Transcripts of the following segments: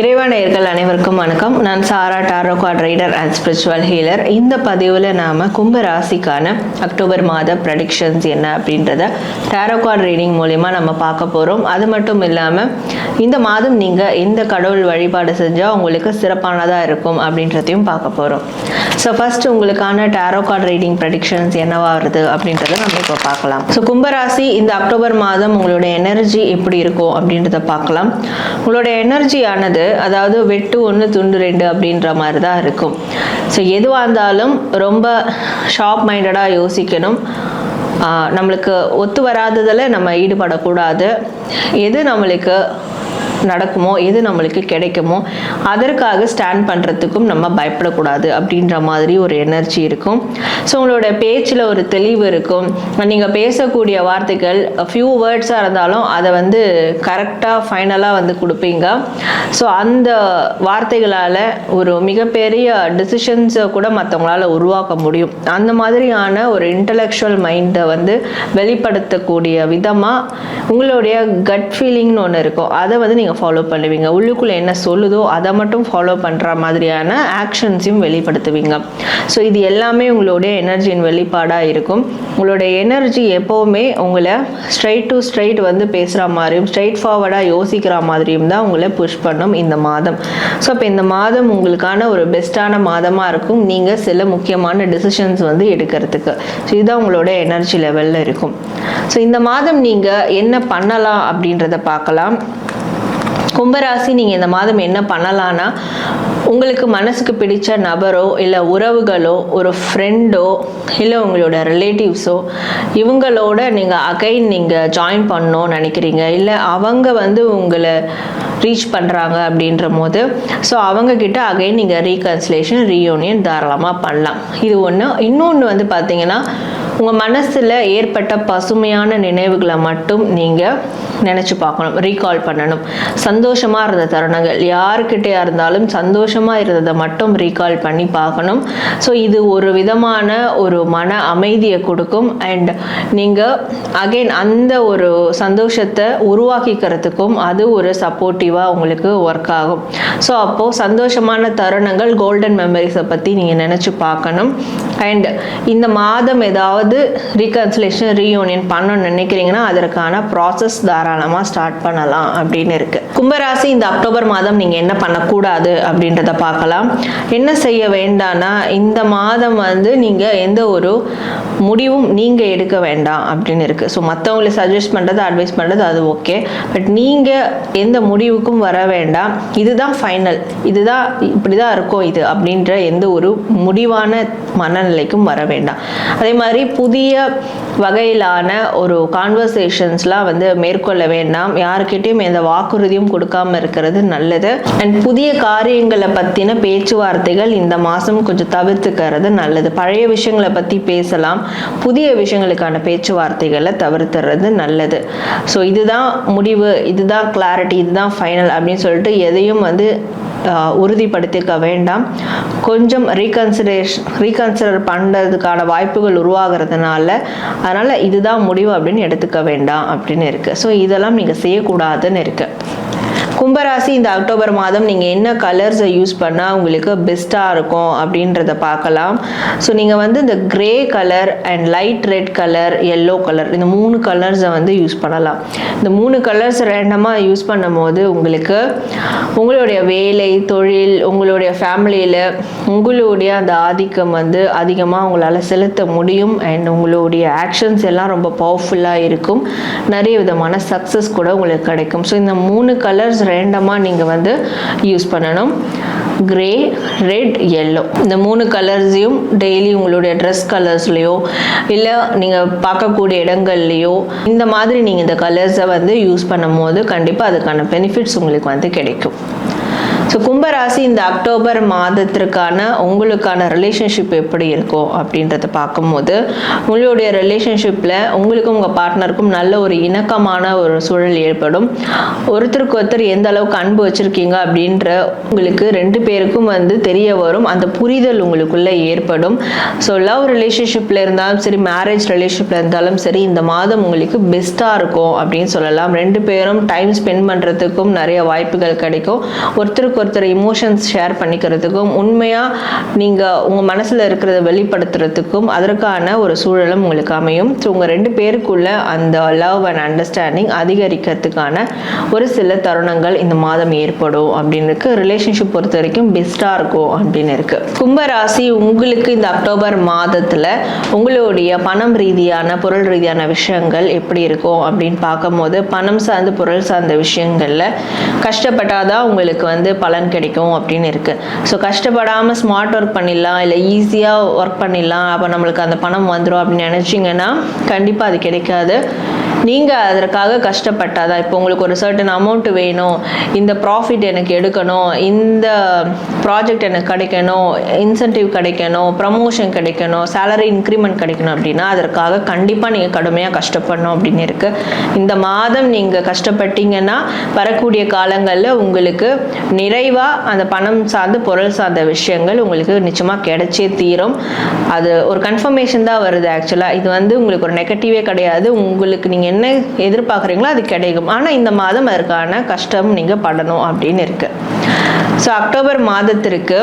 இறைவாணையர்கள் அனைவருக்கும் வணக்கம். நான் Sara tarot card reader and spiritual healer. இந்த பதிவில் நாம் கும்ப ராசிக்கான அக்டோபர் மாத ப்ரடிக்ஷன்ஸ் என்ன அப்படின்றத டாரோ கார்ட் ரீடிங் மூலிமா நம்ம பார்க்க போகிறோம் அது மட்டும் இல்லாமல் இந்த மாதம் நீங்கள் எந்த கடவுள் வழிபாடு செஞ்சால் உங்களுக்கு சிறப்பானதாக இருக்கும் அப்படின்றதையும் பார்க்க போகிறோம் ஸோ ஃபஸ்ட்டு உங்களுக்கான டாரோ கார்ட் ரீடிங் ப்ரடிக்ஷன்ஸ் என்னவா வருது அப்படின்றத நம்ம இப்போ பார்க்கலாம். ஸோ கும்பராசி இந்த அக்டோபர் மாதம் உங்களோட எனர்ஜி எப்படி இருக்கும் அப்படின்றத பார்க்கலாம். உங்களோட அதாவது வெட்டு ஒன்று துண்டு ரெண்டு அப்படின்ற மாதிரி தான் இருக்கும். ஸோ எதுவாக இருந்தாலும் ரொம்ப ஷார்ப் மைண்டடாக யோசிக்கணும். ஆஹ் நம்மளுக்கு ஒத்து வராததில் நம்ம ஈடுபடக்கூடாது. எது நம்மளுக்கு நடக்குமோ எது நம்மளுக்கு கிடைக்குமோ அதற்காக ஸ்டாண்ட் பண்ணுறதுக்கும் நம்ம பயப்படக்கூடாது அப்படின்ற மாதிரி ஒரு எனர்ஜி இருக்கும். ஸோ உங்களோட பேச்சில் ஒரு தெளிவு இருக்கும். நீங்கள் பேசக்கூடிய வார்த்தைகள் ஃபியூ வேர்ட்ஸாக இருந்தாலும் அதை வந்து கரெக்டாக ஃபைனலாக வந்து கொடுப்பீங்க. ஸோ அந்த வார்த்தைகளால் ஒரு மிகப்பெரிய டிசிஷன்ஸை கூட மற்றவங்களால உருவாக்க முடியும். அந்த மாதிரியான ஒரு இன்டலெக்சுவல் மைண்டை வந்து வெளிப்படுத்தக்கூடிய விதமாக உங்களுடைய கட் ஃபீலிங்னு ஒன்று இருக்கும். அதை வந்து நீங்கள் ஃபாலோ பண்ணுவீங்க. உள்ளுக்குள்ளே என்ன சொல்லுதோ அதை மட்டும் ஃபாலோ பண்ணுற மாதிரியான ஆக்ஷன்ஸையும் வெளிப்படுத்துவீங்க. ஸோ இது எல்லாமே உங்களுடைய எனர்ஜியின் வெளிப்பாடாக இருக்கும். உங்களுடைய எனர்ஜி எப்போவுமே உங்களை ஸ்ட்ரைட் டு ஸ்ட்ரைட் வந்து பேசுகிற மாதிரியும் ஸ்ட்ரைட் ஃபார்வர்டாக யோசிக்கிற மாதிரியும் தான் உங்களை புஷ் பண்ணும் இந்த மாதம். ஸோ அப்போ இந்த மாதம் உங்களுக்கான ஒரு பெஸ்ட்டான மாதமாக இருக்கும். நீங்கள் சில முக்கியமான டிசிஷன்ஸ் வந்து எடுக்கிறதுக்கு. ஸோ இதுதான் உங்களோட எனர்ஜி லெவலில் இருக்கும். ஸோ இந்த மாதம் நீங்கள் என்ன பண்ணலாம் அப்படின்றத பார்க்கலாம். கும்பராசி நீங்கள் இந்த மாதம் என்ன பண்ணலான்னா உங்களுக்கு மனசுக்கு பிடிச்ச நபரோ இல்லை உறவுகளோ ஒரு ஃப்ரெண்டோ இல்லை உங்களோட ரிலேட்டிவ்ஸோ இவங்களோட நீங்கள் அகைன் நீங்கள் ஜாயின் பண்ணணும்னு நினைக்கிறீங்க. இல்லை அவங்க வந்து உங்களை ரீச் பண்ணுறாங்க அப்படின்ற போது ஸோ அவங்கக்கிட்ட அகைன் நீங்கள் ரீகன்சிலேஷன் ரீயூனியன் தாராளமாக பண்ணலாம். இது ஒன்று இன்னொன்று வந்து பார்த்தீங்கன்னா உங்கள் மனசில் ஏற்பட்ட பசுமையான நினைவுகளை மட்டும் நீங்கள் நினச்சி பார்க்கணும் ரீகால் பண்ணணும். சந்தோஷமாக இருந்த தருணங்கள் யாருக்கிட்டே இருந்தாலும் சந்தோஷமாக இருந்ததை மட்டும் ரீகால் பண்ணி பார்க்கணும். ஸோ இது ஒரு விதமான ஒரு மன அமைதியை கொடுக்கும். அண்ட் நீங்கள் அகைன் அந்த ஒரு சந்தோஷத்தை உருவாக்கிக்கிறதுக்கும் அது ஒரு சப்போர்ட்டிவாக உங்களுக்கு ஒர்க் ஆகும். ஸோ அப்போது சந்தோஷமான தருணங்கள் கோல்டன் மெமரிஸை பற்றி நீங்கள் நினச்சி பார்க்கணும். அண்ட் இந்த மாதம் ஏதாவது ரீகன்சிலேஷன் ரீயூனியன் பண்ணணும்னு நினைக்கிறீங்கன்னா அதற்கான ப்ராசஸ் தாராளமாக ஸ்டார்ட் பண்ணலாம் அப்படின்னு இருக்கு. கும்பராசி இந்த அக்டோபர் மாதம் நீங்கள் என்ன பண்ணக்கூடாது அப்படின்றத பார்க்கலாம். என்ன செய்ய வேண்டாம்னா இந்த மாதம் வந்து நீங்கள் எந்த ஒரு முடிவும் நீங்கள் எடுக்க வேண்டாம் அப்படின்னு இருக்கு. ஸோ மற்றவங்களை சஜஸ்ட் பண்ணுறது அட்வைஸ் பண்ணுறது அது ஓகே பட் நீங்கள் எந்த முடிவுக்கும் வர வேண்டாம். இதுதான் ஃபைனல் இதுதான் இப்படி தான் இருக்கும் இது அப்படின்ற எந்த ஒரு முடிவான மனநிலைக்கும் வர வேண்டாம். அதே மாதிரி புதிய வகையிலான ஒரு கான்வர்சேஷன்ஸ்லாம் வந்து மேற்கொள்ள வேண்டாம். யாருக்கிட்டையும் எந்த வாக்குறுதியும் கொடுக்காம இருக்கிறது நல்லது. அண்ட் புதிய காரியங்களை பற்றின பேச்சுவார்த்தைகள் இந்த மாதம் கொஞ்சம் தவிர்த்துக்கிறது நல்லது. பழைய விஷயங்களை பற்றி பேசலாம். புதிய விஷயங்களுக்கான பேச்சுவார்த்தைகளை தவிர்த்துறது நல்லது. ஸோ இதுதான் முடிவு இதுதான் கிளாரிட்டி இதுதான் ஃபைனல் அப்படின்னு சொல்லிட்டு எதையும் வந்து உறுதிப்படுத்திக்க வேண்டாம். கொஞ்சம் ரீகன்சிடரேஷன் ரீகன்சிடர் பண்ணுறதுக்கான வாய்ப்புகள் உருவாகிறதுனால அதனால் இதுதான் முடிவு அப்படின்னு எடுத்துக்க வேண்டாம் அப்படின்னு இருக்குது ஸோ இதெல்லாம் நீங்கள் செய்யக்கூடாதுன்னு இருக்குது கும்பராசி இந்த அக்டோபர் மாதம் நீங்கள் என்ன கலர்ஸை யூஸ் பண்ணால் உங்களுக்கு பெஸ்ட்டாக இருக்கும் அப்படின்றத பார்க்கலாம். ஸோ நீங்கள் வந்து இந்த grey colour and light red colour yellow colour இந்த மூணு கலர்ஸை வந்து யூஸ் பண்ணலாம். இந்த மூணு கலர்ஸ் ரேண்டமாக யூஸ் பண்ணும் போது உங்களுக்கு உங்களுடைய வேலை தொழில் உங்களுடைய ஃபேமிலியில் உங்களுடைய அந்த ஆதிக்கம் வந்து அதிகமாக உங்களால் செலுத்த முடியும் அண்ட் உங்களுடைய ஆக்ஷன்ஸ் எல்லாம் ரொம்ப பவர்ஃபுல்லாக இருக்கும். நிறைய விதமான சக்ஸஸ் கூட உங்களுக்கு கிடைக்கும். ஸோ இந்த மூணு கலர்ஸ் ரேண்டமாக நீங்கள் வந்து யூஸ் பண்ணணும். கிரே ரெட் எல்லோ இந்த மூணு கலர்ஸையும் டெய்லி உங்களுடைய ட்ரெஸ் கலர்ஸ்லேயோ இல்லை நீங்கள் பார்க்கக்கூடிய இடங்கள்லையோ இந்த மாதிரி நீங்கள் இந்த கலர்ஸை வந்து யூஸ் பண்ணும்போது கண்டிப்பாக அதுக்கான பெனிஃபிட்ஸ் உங்களுக்கு வந்து கிடைக்கும். ஸோ கும்பராசி இந்த அக்டோபர் மாதத்திற்கான உங்களுக்கான ரிலேஷன்ஷிப் எப்படி இருக்கும் அப்படின்றத பார்க்கும்போது உங்களுடைய ரிலேஷன்ஷிப்பில் உங்களுக்கும் உங்கள் பார்ட்னருக்கும் நல்ல ஒரு இணக்கமான ஒரு சூழல் ஏற்படும். ஒருத்தருக்கு ஒருத்தர் எந்த அளவுக்கு அன்பு வச்சுருக்கீங்க அப்படின்ற உங்களுக்கு ரெண்டு பேருக்கும் வந்து தெரிய வரும். அந்த புரிதல் உங்களுக்குள்ளே ஏற்படும். ஸோ லவ் ரிலேஷன்ஷிப்பில் இருந்தாலும் சரி மேரேஜ் ரிலேஷன்ஷிப்பில் இருந்தாலும் சரி இந்த மாதம் உங்களுக்கு பெஸ்ட்டாக இருக்கும் அப்படின்னு சொல்லலாம். ரெண்டு பேரும் டைம் ஸ்பெண்ட் பண்ணுறதுக்கும் நிறைய வாய்ப்புகள் கிடைக்கும். ஒருத்தருக்கு ஒருத்தருக்கு ஒருத்தர் இமோஷன்ஸ் ஷேர் பண்ணிக்கிறதுக்கும் உண்மையாக நீங்கள் உங்கள் மனசில் இருக்கிறத வெளிப்படுத்துறதுக்கும் அதற்கான ஒரு சூழலும் உங்களுக்கு அமையும். ஸோ உங்கள் ரெண்டு பேருக்குள்ள அந்த லவ் அண்ட் அண்டர்ஸ்டாண்டிங் அதிகரிக்கிறதுக்கான ஒரு சில தருணங்கள் இந்த மாதம் ஏற்படும் அப்படின்னு இருக்கு ரிலேஷன்ஷிப் பொறுத்த வரைக்கும் பெஸ்ட்டாக இருக்கும் அப்படின்னு இருக்கு கும்பராசி உங்களுக்கு இந்த அக்டோபர் மாதத்தில் உங்களுடைய பணம் ரீதியான பொருள் ரீதியான விஷயங்கள் எப்படி இருக்கும் அப்படின்னு பார்க்கும்போது பணம் சார்ந்த பொருள் சார்ந்த விஷயங்களில் கஷ்டப்பட்டாதான் உங்களுக்கு வந்து பலன் கிடைக்கும் அப்படின்னு இருக்கு. ஸோ கஷ்டப்படாமல் ஸ்மார்ட் ஒர்க் பண்ணிடலாம் இல்லை ஈஸியாக ஒர்க் பண்ணிடலாம் அப்போ நம்மளுக்கு அந்த பணம் வந்துடும் அப்படின்னு நினச்சிங்கன்னா கண்டிப்பாக அது கிடைக்காது. நீங்கள் அதற்காக கஷ்டப்பட்டாதா இப்போ உங்களுக்கு ஒரு சர்டன் அமௌண்ட் வேணும். இந்த ப்ராஃபிட் எனக்கு எடுக்கணும். இந்த ப்ராஜெக்ட் எனக்கு கிடைக்கணும். இன்சென்டிவ் கிடைக்கணும். ப்ரமோஷன் கிடைக்கணும். சேலரி இன்க்ரிமெண்ட் கிடைக்கணும் அப்படின்னா அதற்காக கண்டிப்பாக நீங்கள் கடுமையாக கஷ்டப்படணும் அப்படின்னு இருக்குது இந்த மாதம் நீங்கள் கஷ்டப்பட்டீங்கன்னா வரக்கூடிய காலங்களில் உங்களுக்கு நிறைவாக அந்த பணம் சார்ந்து பொருள் சார்ந்த விஷயங்கள் உங்களுக்கு நிச்சயமாக கிடைச்சே தீரும். அது ஒரு கன்ஃபர்மேஷன் தான் வருது ஆக்சுவலாக இது வந்து உங்களுக்கு ஒரு நெகட்டிவே கிடையாது. உங்களுக்கு நீங்கள் என்ன எதிர்பார்க்குறீங்களோ அது கிடைக்கும். ஆனால் இந்த மாதம் அதற்கான கஷ்டம் நீங்கள் படணும் அப்படின்னு இருக்குது ஸோ அக்டோபர் மாதத்திற்கு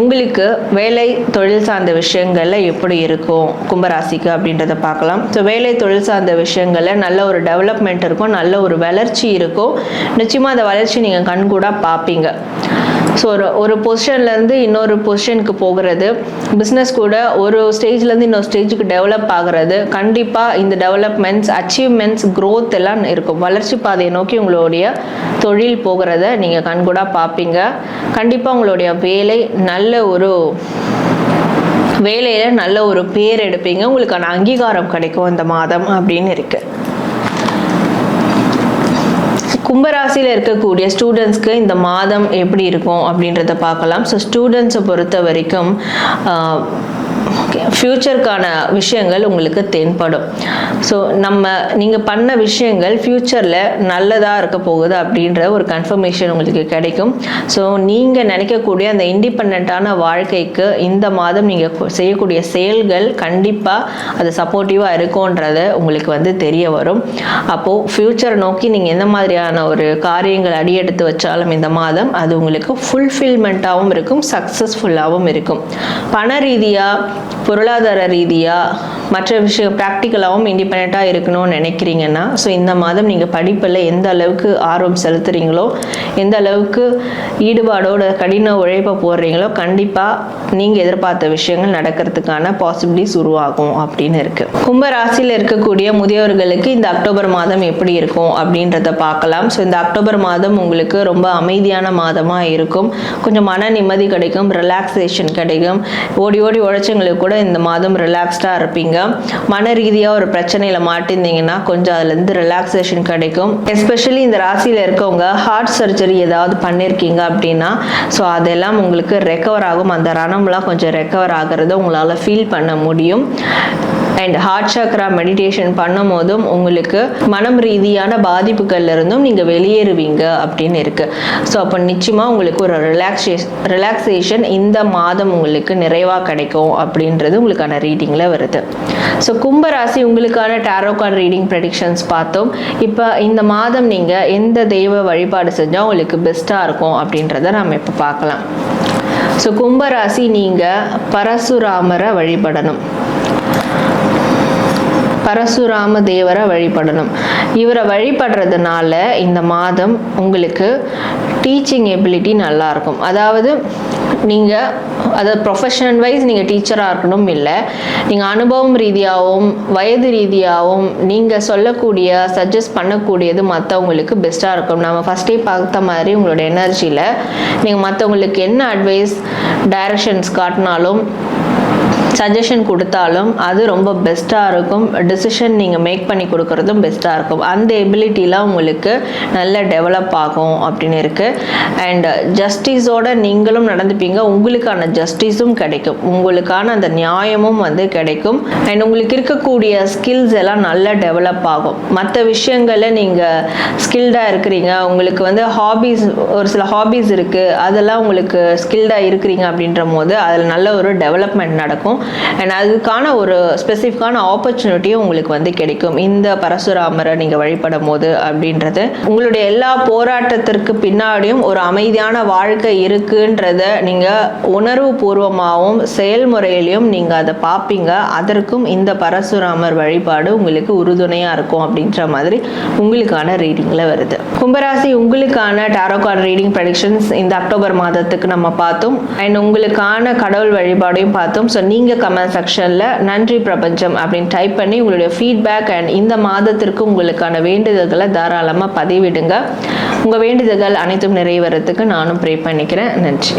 உங்களுக்கு வேலை தொழில் சார்ந்த விஷயங்களில் எப்படி இருக்கும்? கும்பராசிக்கு அப்படின்றத பார்க்கலாம். ஸோ வேலை தொழில் சார்ந்த விஷயங்களில் நல்ல ஒரு டெவலப்மெண்ட் இருக்கும் நல்ல ஒரு வளர்ச்சி இருக்கும். நிச்சயமாக அந்த வளர்ச்சி நீங்கள் கண்கூடாக பார்ப்பீங்க. ஸோ ஒரு ஒரு பொசிஷன்லேருந்து இன்னொரு பொசிஷனுக்கு போகிறது. பிஸ்னஸ் கூட ஒரு ஸ்டேஜ்லேருந்து இன்னொரு ஸ்டேஜுக்கு டெவலப் ஆகிறது. கண்டிப்பாக இந்த டெவலப்மெண்ட்ஸ் அச்சீவ்மெண்ட்ஸ் க்ரோத் எல்லாம் இருக்கும். வளர்ச்சி பாதையை நோக்கி உங்களுடைய தொழில் போகிறத நீங்கள் கண்கூடாக பார்ப்பீங்க. கண்டிப்பாக உங்களுடைய வேலை நல்ல ஒரு வேலையில் நல்ல ஒரு பேர் எடுப்பீங்க. உங்களுக்கான அங்கீகாரம் கிடைக்கும் இந்த மாதம் அப்படின்னு இருக்குது கும்பராசியில் இருக்கக்கூடிய ஸ்டூடெண்ட்ஸ்க்கு இந்த மாதம் எப்படி இருக்கும் அப்படின்றத பார்க்கலாம். ஸோ ஸ்டூடெண்ட்ஸை பொறுத்த வரைக்கும் ஃப்யூச்சருக்கான விஷயங்கள் உங்களுக்கு தென்படும். ஸோ நம்ம நீங்கள் பண்ண விஷயங்கள் ஃப்யூச்சரில் நல்லதாக இருக்க போகுது அப்படின்ற ஒரு கன்ஃபர்மேஷன் உங்களுக்கு கிடைக்கும். ஸோ நீங்கள் நினைக்கக்கூடிய அந்த இண்டிபெண்ட்டான வாழ்க்கைக்கு இந்த மாதம் நீங்கள் செய்யக்கூடிய செயல்கள் கண்டிப்பாக அது சப்போர்ட்டிவாக இருக்கும்ன்றது உங்களுக்கு வந்து தெரிய வரும். அப்போது ஃப்யூச்சரை நோக்கி நீங்கள் எந்த மாதிரியான ஒரு காரியங்கள் அடியெடுத்து வச்சாலும் இந்த மாதம் அது உங்களுக்கு ஃபுல்ஃபில்மெண்ட்டாகவும் இருக்கும் சக்ஸஸ்ஃபுல்லாகவும் இருக்கும். பண ரீதியாக பொருளாதார ரீதியாக மற்ற விஷயம் ப்ராக்டிக்கலாகவும் இண்டிபெண்ட்டாக இருக்கணும்னு நினைக்கிறீங்கன்னா ஸோ இந்த மாதம் நீங்கள் படிப்பில் எந்த அளவுக்கு ஆர்வம் செலுத்துறீங்களோ எந்த அளவுக்கு ஈடுபாடோட கடின உழைப்பை போடுறீங்களோ கண்டிப்பாக நீங்கள் எதிர்பார்த்த விஷயங்கள் நடக்கிறதுக்கான பாசிபிலிட்டிஸ் உருவாகும் அப்படின்னு இருக்குது கும்ப ராசியில் இருக்கக்கூடிய முதியோர்களுக்கு இந்த அக்டோபர் மாதம் எப்படி இருக்கும் அப்படின்றத பார்க்கலாம். ஸோ இந்த அக்டோபர் மாதம் உங்களுக்கு ரொம்ப அமைதியான மாதமாக இருக்கும். கொஞ்சம் மன நிம்மதி கிடைக்கும் ரிலாக்ஸேஷன் கிடைக்கும். ஓடி ஓடி உழைச்சவங்களுக்கு கூட இந்த மாதம் ரிலாக்ஸ்டாக இருப்பீங்க. மன ரீதியாக ஒரு பிரச்சனையில் மாட்டிருந்தீங்கன்னா கொஞ்சம் அதுலேருந்து ரிலாக்ஸேஷன் கிடைக்கும். எஸ்பெஷலி இந்த ராசியில் இருக்கவங்க ஹார்ட் சர்ஜரி ஏதாவது பண்ணியிருக்கீங்க அப்படின்னா ஸோ அதெல்லாம் உங்களுக்கு ரெக்கவர் ஆகும். அந்த ரணம்லாம் கொஞ்சம் ரெக்கவர் ஆகிறத உங்களால் ஃபீல் பண்ண முடியும். அண்ட் ஹார்ட் சக்ரா மெடிடேஷன் பண்ணும் போதும் உங்களுக்கு மனம் ரீதியான பாதிப்புகள்ல இருந்தும் நீங்கள் வெளியேறுவீங்க அப்படின்னு இருக்கு. ஸோ அப்போ நிச்சயமாக உங்களுக்கு ஒரு ரிலாக்ஸேஷன் ரிலாக்ஸேஷன் இந்த மாதம் உங்களுக்கு நிறைவாக கிடைக்கும் அப்படின்றது உங்களுக்கான ரீடிங்கில் வருது. ஸோ கும்பராசி உங்களுக்கான டேரோகார் ரீடிங் ப்ரெடிக்ஷன்ஸ் பார்த்தோம். இப்போ இந்த மாதம் நீங்கள் எந்த தெய்வ வழிபாடு செஞ்சால் உங்களுக்கு பெஸ்ட்டாக இருக்கும் அப்படின்றத நம்ம இப்போ பார்க்கலாம். ஸோ கும்பராசி நீங்கள் பரசுராமரை வழிபடணும். பரசுராம தேவரை வழிபடணும். இவரை வழிபடுறதுனால இந்த மாதம் உங்களுக்கு டீச்சிங் எபிலிட்டி நல்லாயிருக்கும் அதாவது நீங்கள் அதாவது ப்ரொஃபஷனல் வைஸ் நீங்கள் டீச்சராக இருக்கணும் இல்லை. நீங்கள் அனுபவம் ரீதியாகவும் வயது ரீதியாகவும் நீங்கள் சொல்லக்கூடிய சஜஸ்ட் பண்ணக்கூடியது மற்றவங்களுக்கு பெஸ்ட்டாக இருக்கும். நம்ம ஃபஸ்ட்டே பார்த்த மாதிரி உங்களோட எனர்ஜியில் நீங்கள் மற்றவங்களுக்கு என்ன அட்வைஸ் டைரக்ஷன்ஸ் காட்டினாலும் சஜஷன் கொடுத்தாலும் அது ரொம்ப பெஸ்ட்டாக இருக்கும். டிசிஷன் நீங்கள் மேக் பண்ணி கொடுக்குறதும் பெஸ்ட்டாக இருக்கும். அந்த எபிலிட்டிலாம் உங்களுக்கு நல்ல டெவலப் ஆகும் அப்படின்னு இருக்குது அண்ட் ஜஸ்டிஸோட நீங்களும் நடந்துப்பீங்க. உங்களுக்கான ஜஸ்டிஸும் கிடைக்கும். உங்களுக்கான அந்த நியாயமும் வந்து கிடைக்கும். அண்ட் உங்களுக்கு இருக்கக்கூடிய ஸ்கில்ஸ் எல்லாம் நல்லா டெவலப் ஆகும். மற்ற விஷயங்களில் நீங்கள் ஸ்கில்டாக இருக்கிறீங்க. உங்களுக்கு வந்து ஹாபீஸ் ஒரு சில ஹாபீஸ் இருக்குது அதெல்லாம் உங்களுக்கு ஸ்கில்டாக இருக்கிறீங்க அப்படின்ற போது அதில் நல்ல ஒரு டெவலப்மெண்ட் நடக்கும். அண்ட் அதுக்கான ஒரு ஸ்பெசிஃபிக்கான ஆப்பர்ச்சுனிட்டியும் உங்களுக்கு வந்து கிடைக்கும். இந்த பரசுராமரை நீங்கள் வழிபடும் போது அப்படின்றது உங்களுடைய எல்லா போராட்டத்திற்கு பின்னாடியும் ஒரு அமைதியான வாழ்க்கை இருக்குன்றத நீங்கள் உணர்வு பூர்வமாகவும் செயல்முறையிலையும் நீங்கள் அதை பார்ப்பீங்க. அதற்கும் இந்த பரசுராமர் வழிபாடு உங்களுக்கு உறுதுணையாக இருக்கும் அப்படின்ற மாதிரி உங்களுக்கான ரீடிங்கில் வருது. கும்பராசி உங்களுக்கான டாரோகார்ட் ரீடிங் ப்ரடிக்ஷன்ஸ் இந்த அக்டோபர் மாதத்துக்கு நம்ம பார்த்தோம். அண்ட் உங்களுக்கான கடவுள் வழிபாடையும் பார்த்தோம். ஸோ நீங்கள் நீங்கள் கமெண்ட் செக்ஷனில் நன்றி பிரபஞ்சம் அப்படின்னு டைப் பண்ணி உங்களுடைய ஃபீட்பேக் அண்ட் இந்த மாதத்திற்கு உங்களுக்கான வேண்டுதல்களை தாராளமாக பதிவிடுங்க. உங்கள் வேண்டுதல்கள் அனைத்தும் நிறைவேறத்துக்கு நானும் ப்ரே பண்ணிக்கிறேன். நன்றி.